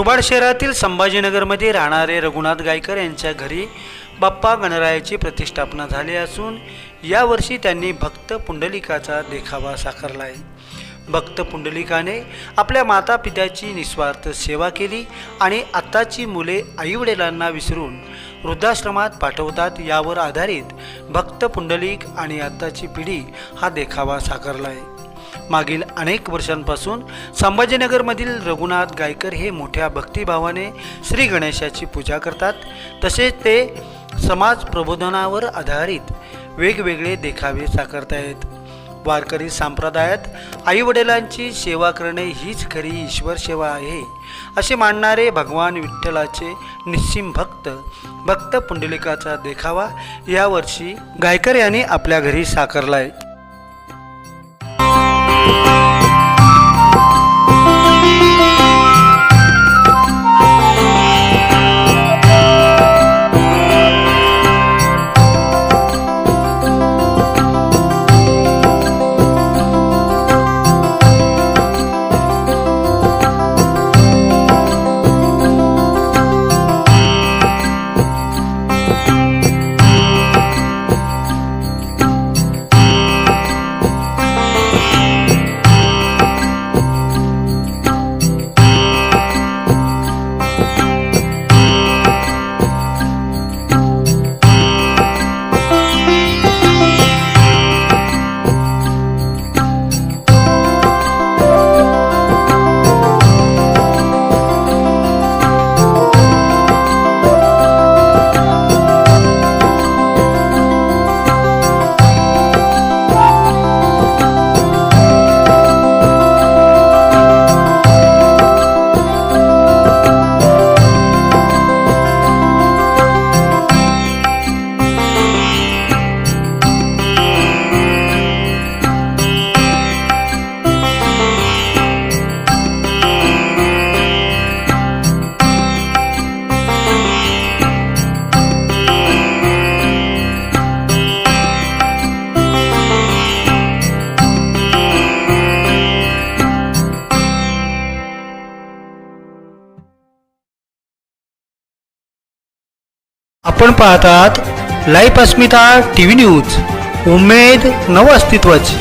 मुरबाड शहरातील संभाजीनगरमध्ये राहणारे रघुनाथ गायकर यांच्या घरी बाप्पा गणरायाची प्रतिष्ठापना झाली असून यावर्षी त्यांनी भक्त पुंडलिकाचा देखावा साकारला आहे भक्त पुंडलिकाने आपल्या माता पित्याची निस्वार्थ सेवा केली आणि आत्ताची मुले आईवडिलांना विसरून वृद्धाश्रमात पाठवतात यावर आधारित भक्त पुंडलिक आणि आत्ताची पिढी हा देखावा साकारला आहे मागील अनेक वर्षांपासून संभाजीनगरमधील रघुनाथ गायकर हे मोठ्या भक्तिभावाने श्री गणेशाची पूजा करतात. तसेच ते समाज प्रबोधनावर आधारित वेगवेगळे देखावे साकारतायत वारकरी संप्रदायात आईवडिलांची सेवा करणे हीच खरी ईश्वर सेवा आहे असे मानणारे भगवान विठ्ठलाचे निश्चिम भक्त भक्त पुंडलिकाचा देखावा यावर्षी गायकर यांनी आपल्या घरी साकारला आहे Música आपण पाहतात life Asmita T V news. उमेद नव अस्तित्वाची